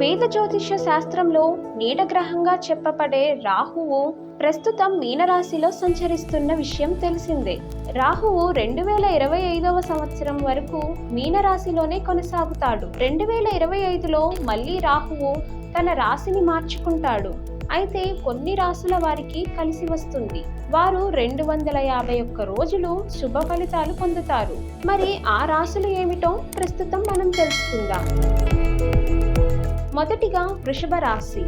వేద జ్యోతిష శాస్త్రంలో నీడగ్రహంగా చెప్పబడే రాహువు ప్రస్తుతం మీనరాశిలో సంచరిస్తున్న విషయం తెలిసిందే. రాహువు రెండు వేల ఇరవై ఐదవ సంవత్సరం వరకు మీనరాశిలోనే కొనసాగుతాడు. రెండు వేల ఇరవై ఐదులో మళ్ళీ రాహువు తన రాశిని మార్చుకుంటాడు. అయితే కొన్ని రాసుల వారికి కలిసి వస్తుంది. వారు రెండు వందల యాభై ఒక్క రోజులు శుభ ఫలితాలు పొందుతారు. మరి ఆ రాసులు ఏమిటో ప్రస్తుతం మనం తెలుసుకుందాం. మొదటిగా వృషభ రాశి.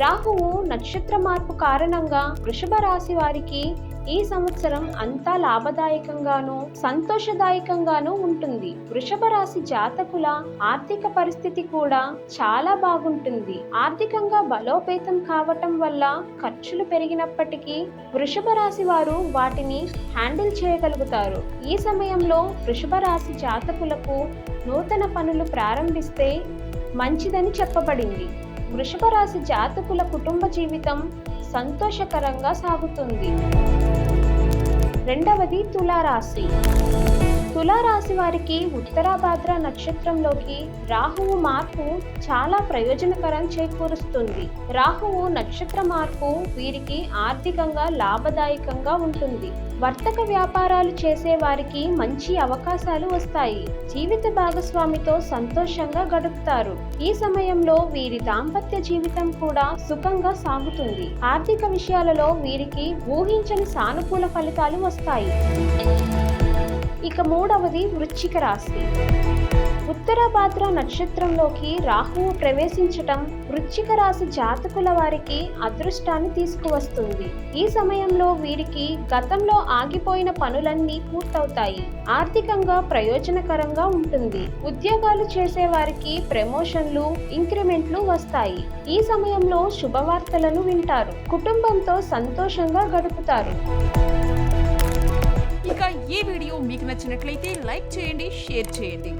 రాహువు నక్షత్ర మార్పు కారణంగా వృషభ రాశి వారికి ఈ సంవత్సరం అంతా లాభదాయకంగానూ సంతోషదాయకంగానూ ఉంటుంది. వృషభ రాశి జాతకుల ఆర్థిక పరిస్థితి కూడా చాలా బాగుంటుంది. ఆర్థికంగా బలోపేతం కావటం వల్ల ఖర్చులు పెరిగినప్పటికీ వృషభ రాశి వారు వాటిని హ్యాండిల్ చేయగలుగుతారు. ఈ సమయంలో వృషభ రాశి జాతకులకు నూతన పనులు ప్రారంభిస్తే మంచిదని చెప్పబడింది. వృషభ రాశి జాతకుల కుటుంబ జీవితం సంతోషకరంగా సాగుతుంది. రెండవది తులారాశి. తులారాశి వారికి ఉత్తరాభాద్ర నక్షత్రంలోకి రాహువు మార్పు చాలా ప్రయోజనకరం చేకూరుస్తుంది. రాహువు నక్షత్ర మార్పు వీరికి ఆర్థికంగా లాభదాయకంగా ఉంటుంది. వర్తక వ్యాపారాలు చేసే వారికి మంచి అవకాశాలు వస్తాయి. జీవిత భాగస్వామితో సంతోషంగా గడుపుతారు. ఈ సమయంలో వీరి దాంపత్య జీవితం కూడా సుఖంగా సాగుతుంది. ఆర్థిక విషయాలలో వీరికి ఊహించని సానుకూల ఫలితాలు వస్తాయి. ఇక మూడవది వృశ్చిక రాశి. ఉత్తరాభాద్ర నక్షత్రంలోకి రాహువు ప్రవేశించటం వృశ్చిక రాశి జాతకుల వారికి అదృష్టాన్ని తీసుకువస్తుంది. ఈ సమయంలో వీరికి గతంలో ఆగిపోయిన పనులన్నీ పూర్తవుతాయి. ఆర్థికంగా ప్రయోజనకరంగా ఉంటుంది. ఉద్యోగాలు చేసే వారికి ప్రమోషన్లు ఇంక్రిమెంట్లు వస్తాయి. ఈ సమయంలో శుభవార్తలను వింటారు. కుటుంబంతో సంతోషంగా గడుపుతారు. మీకు నచ్చినట్లయితే లైక్ చేయండి షేర్ చేయండి.